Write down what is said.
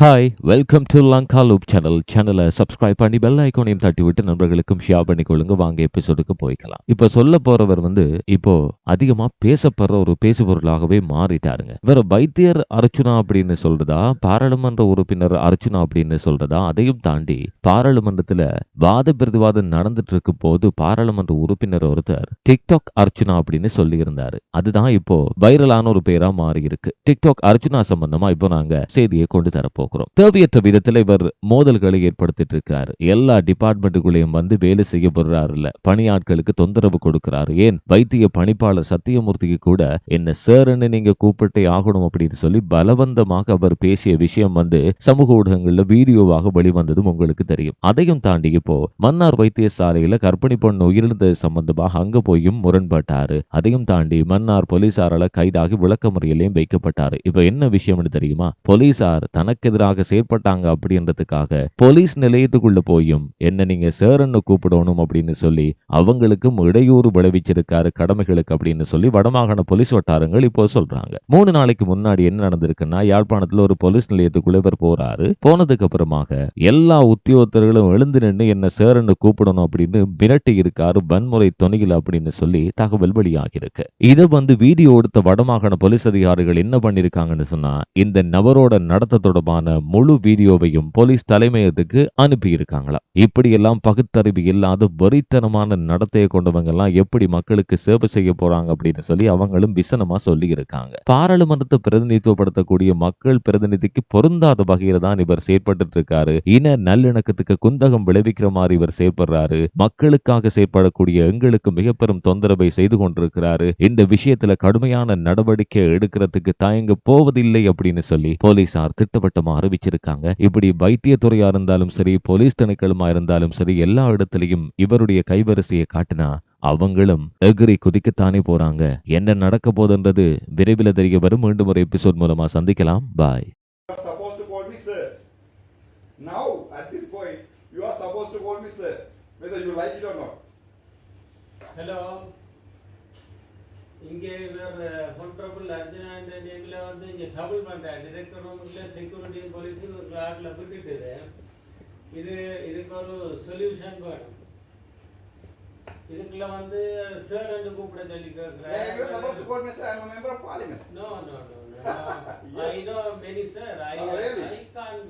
Hi welcome to Lanka loop channel சேனலை subscribe பண்ணி bell ஐக்கோனையும் தட்டி விட்டு நண்பர்களுக்கும் ஷேர் பண்ணிக்கொள்ளுங்க வாங்க எபிசோடுக்கு போய்க்கலாம். இப்போ சொல்ல போறவர் வந்து இப்போ அதிகமா பேசப்படுற ஒரு பேசுபொருளாகவே மாறிட்டாருங்க. இவர் வைத்தியர் அர்ச்சுனா அப்படின்னு சொல்றதா பாராளுமன்ற உறுப்பினர் அர்ச்சுனா அப்படின்னு சொல்றதா அதையும் தாண்டி பாராளுமன்றத்துல வாத பிரதிவாதம் நடந்துட்டு இருக்கும் போது பாராளுமன்ற உறுப்பினர் ஒருத்தர் டிக்டாக் அர்ச்சுனா அப்படின்னு சொல்லி இருந்தாரு அதுதான் இப்போ வைரலான ஒரு பேரா மாறி இருக்கு டிக்டாக் அர்ச்சுனா சம்பந்தமா இப்போ நாங்க செய்தியை கொண்டு தரப்போம் தரப்போகிறோம் தேவையற்ற விதத்தில் இவர் மோதல்களை ஏற்படுத்திட்டு இருக்காரு எல்லா டிபார்ட்மெண்ட்டுக்குள்ளேயும் வந்து வேலை செய்ய போடுறாரு இல்ல பணியாட்களுக்கு தொந்தரவு கொடுக்கிறாரு. ஏன்? வைத்திய பணிப்பாளர் சத்தியமூர்த்திக்கு கூட என்ன சேரன்னு நீங்க கூப்பிட்டே ஆகணும் அப்படின்னு சொல்லி பலவந்தமாக அவர் பேசிய விஷயம் வந்து சமூக ஊடகங்கள்ல வீடியோவாக வெளிவந்ததும் உங்களுக்கு தெரியும். அதையும் தாண்டி இப்போ மன்னார் வைத்தியசாலையில கர்ப்பிணி பெண் உயிரிழந்தது சம்பந்தமாக அங்க போயும் முரண்பட்டாரு. அதையும் தாண்டி மன்னார் போலீசாரால கைதாகி விளக்க முறையிலையும் வைக்கப்பட்டாரு. இப்ப என்ன விஷயம்னு தெரியுமா? போலீசார் தனக்கு எதிராக செயற்பட்டாங்க அப்படின்றதுக்காக போலீஸ் நிலையத்துக்குள்ள போயும் என்ன நீங்க சேரன்னு கூப்பிடணும் அப்படின்னு சொல்லி அவங்களுக்கும் இடையூறு விளைவிச்சிருக்காரு கடமைகளுக்கு அப்படின்னு சொல்லி வடமாகாண போலீஸ் வட்டாரங்கள் இப்போ சொல்றாங்க. மூணு நாளைக்கு முன்னாடி என்ன நடந்திருக்குன்னா யாழ்ப்பாணத்துல ஒரு போலீஸ் நிலையத்துக்குள்ள இவர் போறாரு. போனதுக்கு அப்புறமாக எல்லா உத்தியோகத்தர்களும் எழுந்து நின்று என்ன சேரன்னு கூப்பிடணும் அப்படின்னு மிரட்டி இருக்காரு வன்முறை துணையில் அப்படின்னு சொல்லி தகவல் வெளியாகிருக்கு இதை வந்து வீடியோ எடுத்த வடமாகாண போலீஸ் அதிகாரிகள் என்ன பண்ணிருக்காங்கன்னு சொன்னா இந்த நபரோட நடத்த தொடர்பான தொடர்பான முழு வீடியோவையும் போலீஸ் தலைமையகத்துக்கு அனுப்பியிருக்காங்களாம் இப்படியெல்லாம் பகுத்தறிவு இல்லாத வெறித்தனமான நடத்தையை கொண்டவங்க எல்லாம் எப்படி மக்களுக்கு சேவை செய்ய போறாங்க அப்படின்னு சொல்லி அவங்களும் விசனமா சொல்லி இருக்காங்க பாராளுமன்றத்தை பிரதிநிதித்துவப்படுத்தக்கூடிய மக்கள் பிரதிநிதிக்கு பொருந்தாத வகையில தான் இவர் செயற்பட்டு இருக்காரு இன நல்லிணக்கத்துக்கு குந்தகம் விளைவிக்கிற மாதிரி இவர் செயற்படுறாரு. மக்களுக்காக செயற்படக்கூடிய எங்களுக்கு மிக பெரும் தொந்தரவை செய்து கொண்டிருக்கிறாரு. இந்த விஷயத்துல கடுமையான நடவடிக்கை எடுக்கிறதுக்கு தயங்க போவதில்லை அப்படின்னு சொல்லி போலீசார் திட்டவட்டமா அறிவிச்சிருக்காங்க. இப்படி வைத்தியத்துறையா இருந்தாலும் சரி போலீஸ் திணைக்களமா இருந்தாலும் சரி எல்லா இடத்துலயும் இவருடைய கைவரிசையை காட்டினா அவங்களும் எகிரி குதிக்கத்தானே போறாங்க. என்ன நடக்க போதுன்றது விரைவில் தெரிய வரும். மீண்டும் ஒரு எபிசோட் மூலமா சந்திக்கலாம். Bye. Now, at this point, you are supposed to call me sir, whether you like it or not. Hello இங்கே இவர் ஹொன்ரபுள் அர்ஜுனா என்ற நேமில் வந்து இங்கே ட்ரபிள் பண்ணுறார் டிரெக்டர் ரூமில் செக்யூரிட்டி போலீஸுன்னு ஒரு கிளாக்கில் விட்டுட்டு இது. இதுக்கு ஒரு சொல்யூஷன் வேணும். இதுக்குள்ள வந்து சார் ரெண்டு கூப்பிட சொல்லி கேட்குறேன். No no no I know many sir I? I can